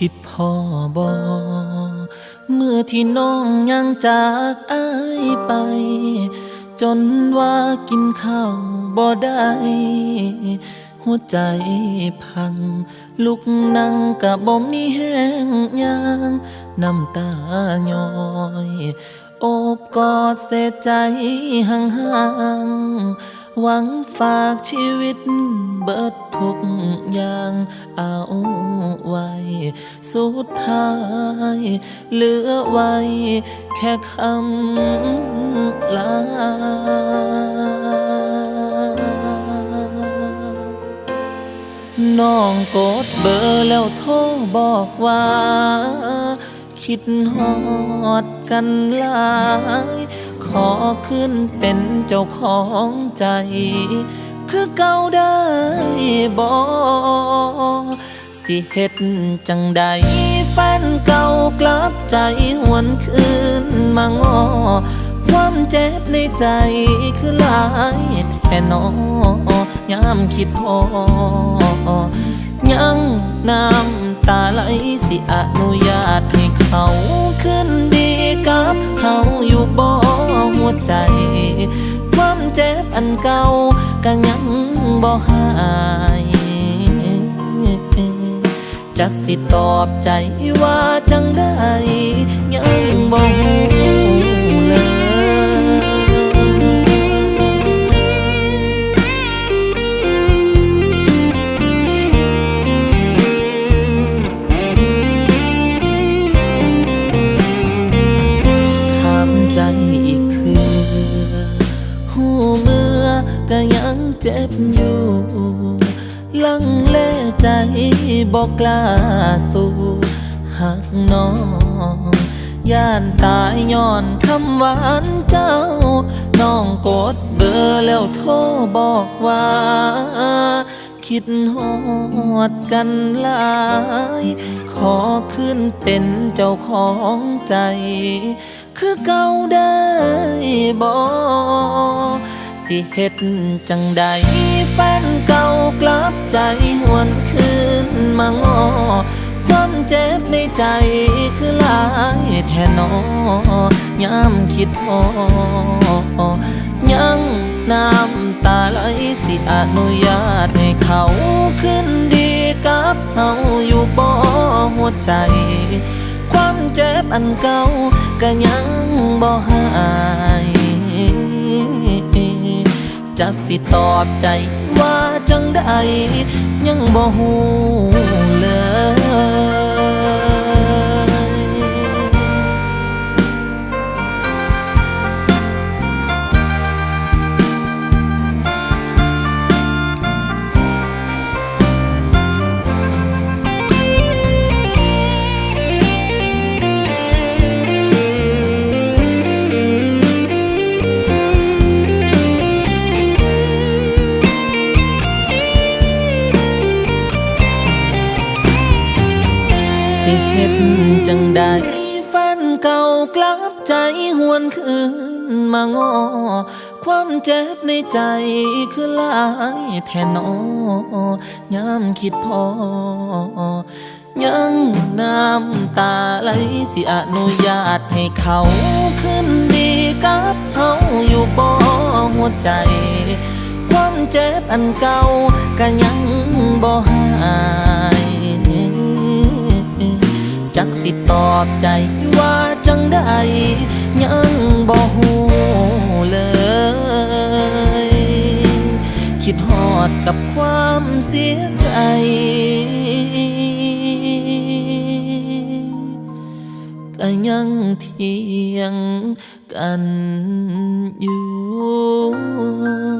คิดพ่อบอเมื่อที่น้องยังจากอายไป จนว่ากินข้าวบ่ได้ หัวใจพัง ลุกนั่งกะบ่มีแห้งยางน้ำตาย้อยโอบกอดเสียใจห่างๆหวังฝากชีวิตเบิดทุกอย่างเอาไว้ สุดท้ายเหลือไว้แค่คำลา น้องกดเบอร์แล้วโทรบอกว่า คิดฮอดกันหลาย ขอขึ้นเป็นเจ้าของใจ คือเก่าได้บ่สิเฮ็ดจังใดแฟนเก่ากลับใจหวนคืนมางอ ความเจ็บในใจคือหลายแท่นอ ยามคิดพอ ยังน้ำตาไหลสิอนุญาตให้เขาขึ้นดีกับเขาอยู่บ่หัวใจ ความเจ็บอันเก่าก็ยังบ่หายจักสิตอบใจว่าจังได้ยังบ่ฮู้ ก็ยังเจ็บอยู่ลังเลใจบอกกล้าสู้หักน้องย่านตายย้อนคำหวานเจ้า น้องกดเบอร์แล้วโทรบอกว่า คิดฮอดกันหลาย ขอขึ้นเป็นเจ้าของใจ คือเก่าได้บ่ สิเฮ็ดจังใดแฟนเก่ากลับใจหวนคืนมางอความเจ็บในใจคือหลายแท่นอยามคิดพอยังน้ำตาไหลสิอนุญาตให้เขาขึ้นดีกับเขาอยู่บ่หัวใจ ความเจ็บอันเก่าก็ยังบ่หาย จักสิตอบใจว่าจังได้ยังบ่ฮู้ สิเฮ็ดจังใดแฟนเก่ากลับใจหวนคืนมางอ ความเจ็บในใจคือหลายแท่นอยามคิดพอ ยังน้ำตาไหลสิอนุญาตให้เขาขึ้นดีกับเขาอยู่บ่หัวใจ ความเจ็บอันเก่าก็ยังบ่หาย กสิตอบใจว่าจังได้ ยังบ่ฮู้เลย คิดฮอดกับความเสียใจก็ยังเทียงกันอยู่